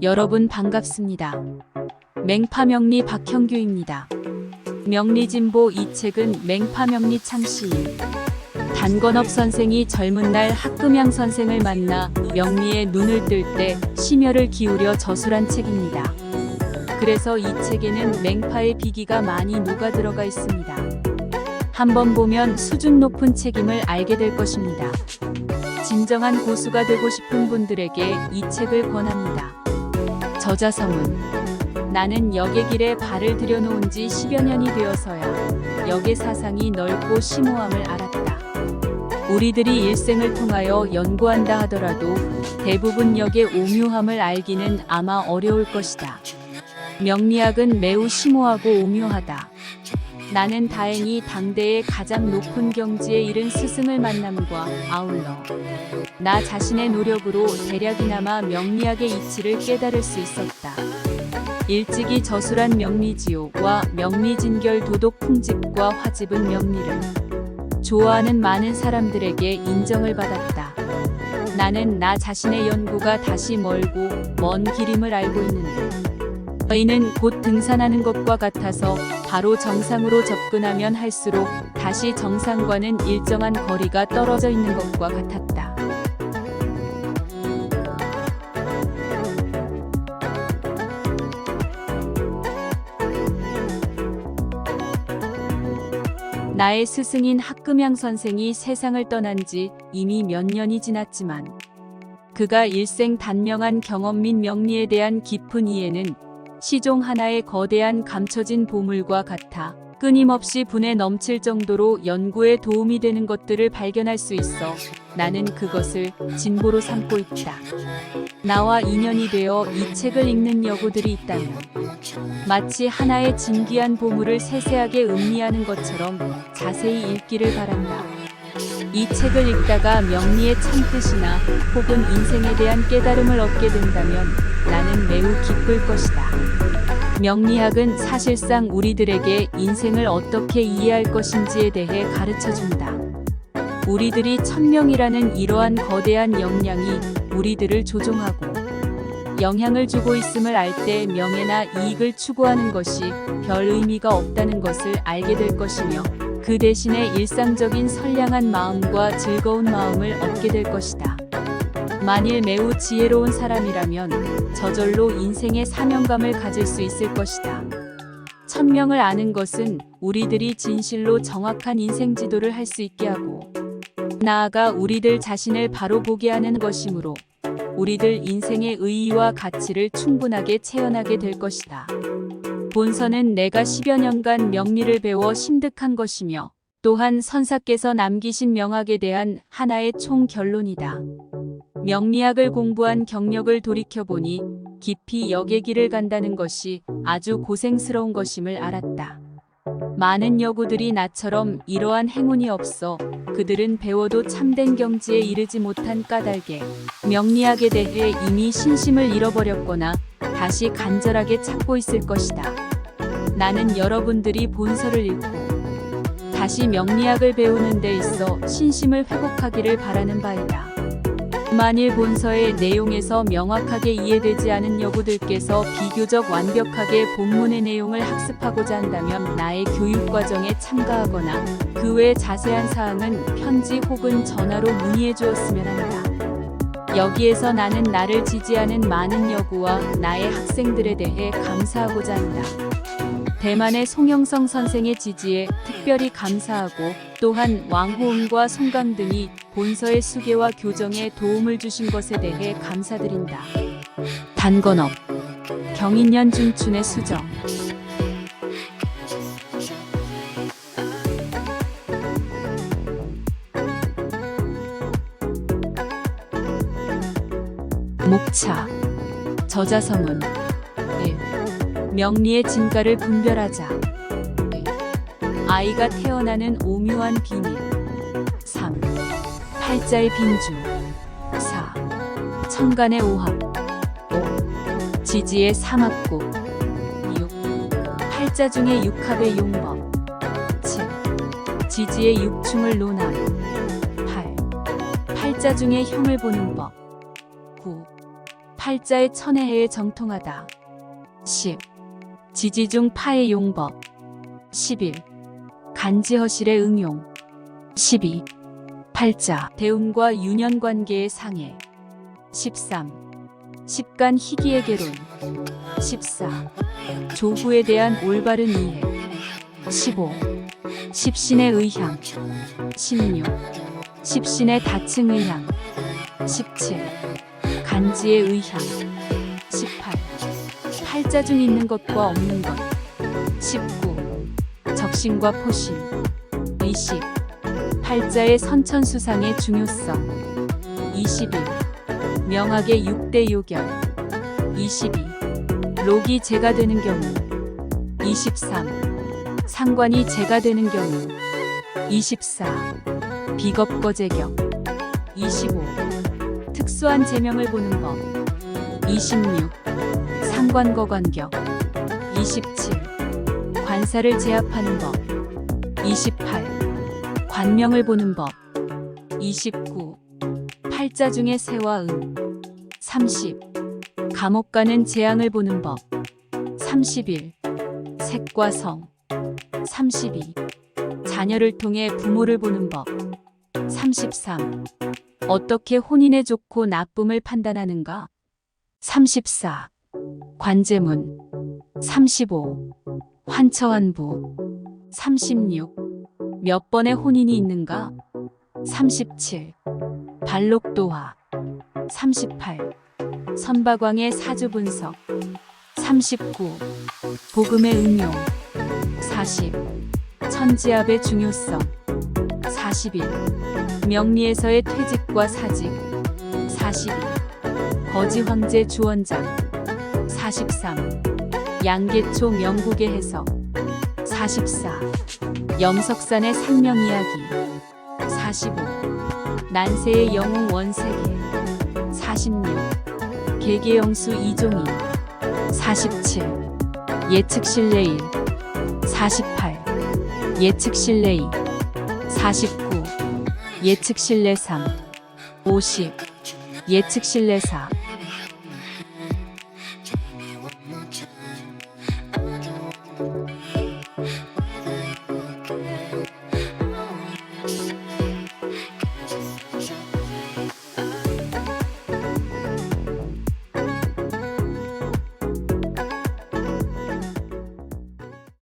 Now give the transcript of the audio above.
여러분 반갑습니다. 맹파명리 박형규입니다. 명리진보 이 책은 맹파명리 창시인 단건업 선생이 젊은 날 학금양 선생을 만나 명리에 눈을 뜰 때 심혈을 기울여 저술한 책입니다. 그래서 이 책에는 맹파의 비기가 많이 녹아 들어가 있습니다. 한번 보면 수준 높은 책임을 알게 될 것입니다. 진정한 고수가 되고 싶은 분들에게 이 책을 권합니다. 저자 성은 나는 역의 길에 발을 들여놓은 지 10여 년이 되어서야 역의 사상이 넓고 심오함을 알았다. 우리들이 일생을 통하여 연구한다 하더라도 대부분 역의 오묘함을 알기는 아마 어려울 것이다. 명리학은 매우 심오하고 오묘하다. 나는 다행히 당대의 가장 높은 경지에 이른 스승을 만남과 아울러 나 자신의 노력으로 대략이나마 명리학의 이치를 깨달을 수 있었다. 일찍이 저술한 명리지요와 명리진결 도독 풍집과 화집은 명리를 좋아하는 많은 사람들에게 인정을 받았다. 나는 나 자신의 연구가 다시 멀고 먼 길임을 알고 있는데 저희는 곧 등산하는 것과 같아서 바로 정상으로 접근하면 할수록 다시 정상과는 일정한 거리가 떨어져 있는 것과 같았다. 나의 스승인 학금양 선생이 세상을 떠난 지 이미 몇 년이 지났지만 그가 일생 단명한 경험 및 명리에 대한 깊은 이해는 시종 하나의 거대한 감춰진 보물과 같아 끊임없이 분에 넘칠 정도로 연구에 도움이 되는 것들을 발견할 수 있어 나는 그것을 진보로 삼고 있다. 나와 인연이 되어 이 책을 읽는 여고들이 있다면 마치 하나의 진귀한 보물을 세세하게 음미하는 것처럼 자세히 읽기를 바란다. 이 책을 읽다가 명리의 참뜻이나 혹은 인생에 대한 깨달음을 얻게 된다면 나는 매우 기쁠 것이다. 명리학은 사실상 우리들에게 인생을 어떻게 이해할 것인지에 대해 가르쳐 준다. 우리들이 천명이라는 이러한 거대한 역량이 우리들을 조종하고 영향을 주고 있음을 알 때 명예나 이익을 추구하는 것이 별 의미가 없다는 것을 알게 될 것이며 그 대신에 일상적인 선량한 마음과 즐거운 마음을 얻게 될 것이다. 만일 매우 지혜로운 사람이라면 저절로 인생의 사명감을 가질 수 있을 것이다. 천명을 아는 것은 우리들이 진실로 정확한 인생 지도를 할 수 있게 하고 나아가 우리들 자신을 바로 보게 하는 것이므로 우리들 인생의 의의와 가치를 충분하게 체현하게 될 것이다. 본서는 내가 10여 년간 명리를 배워 심득한 것이며 또한 선사께서 남기신 명학에 대한 하나의 총 결론이다. 명리학을 공부한 경력을 돌이켜보니 깊이 역의 길을 간다는 것이 아주 고생스러운 것임을 알았다. 많은 여구들이 나처럼 이러한 행운이 없어 그들은 배워도 참된 경지에 이르지 못한 까닭에 명리학에 대해 이미 신심을 잃어버렸거나 다시 간절하게 찾고 있을 것이다. 나는 여러분들이 본서를 읽고 다시 명리학을 배우는 데 있어 신심을 회복하기를 바라는 바이다. 만일 본서의 내용에서 명확하게 이해되지 않은 여부들께서 비교적 완벽하게 본문의 내용을 학습하고자 한다면 나의 교육 과정에 참가하거나 그 외 자세한 사항은 편지 혹은 전화로 문의해 주었으면 한다. 여기에서 나는 나를 지지하는 많은 여구와 나의 학생들에 대해 감사하고자 한다. 대만의 송영성 선생의 지지에 특별히 감사하고 또한 왕호은과 송강 등이 본서의 수계와 교정에 도움을 주신 것에 대해 감사드린다. 단건업 경인년 중춘의 수정 목차 저자성은 1. 명리의 진가를 분별하자. 아이가 태어나는 오묘한 비밀. 3. 팔자의 빈주. 4. 천간의 오합. 5. 지지의 삼합구. 6. 팔자 중의 육합의 용법. 지지의 육충을 논함 8. 팔자 중에 형을 보는 법 9. 팔자의 천해해에 정통하다 10. 지지 중 파의 용법 11. 간지허실의 응용 12. 팔자 대운과 유년 관계의 상해 13. 십간 희기의 개론 14. 조후에 대한 올바른 이해 15. 십신의 의향 16. 십신의 다층 의향 17. 간지의 의향 18. 팔자 중 있는 것과 없는 것 19. 적신과 포신 20. 팔자의 선천수상의 중요성 21. 명학의 6대 요결 22. 록이 재가 되는 경우 23. 상관이 재가 되는 경우 24. 비겁거 제격 25. 특수한 제명을 보는 법 26. 상관거 관격 27. 관사를 제압하는 법 28. 관명을 보는 법 29. 팔자 중에 새와 은 30. 감옥 가는 재앙을 보는 법 31. 색과 성 32. 자녀를 통해 부모를 보는 법 33. 어떻게 혼인에 좋고 나쁨을 판단하는가 34. 관제문 35. 환처환부 36. 몇 번의 혼인이 있는가 37. 발록도화 38. 선박왕의 사주 분석 39. 복음의 응용 40. 천지압의 중요성 41. 명리에서의 퇴직과 사직 42. 거지 황제 주원장 43. 양계초 명국의 해석 44. 염석산의 생명 이야기 45. 난세의 영웅 원세계 46. 개개영수 이종인 47. 예측 실내일 48. 예측 실내이 49. 예측 실내 3 50. 예측 실내 4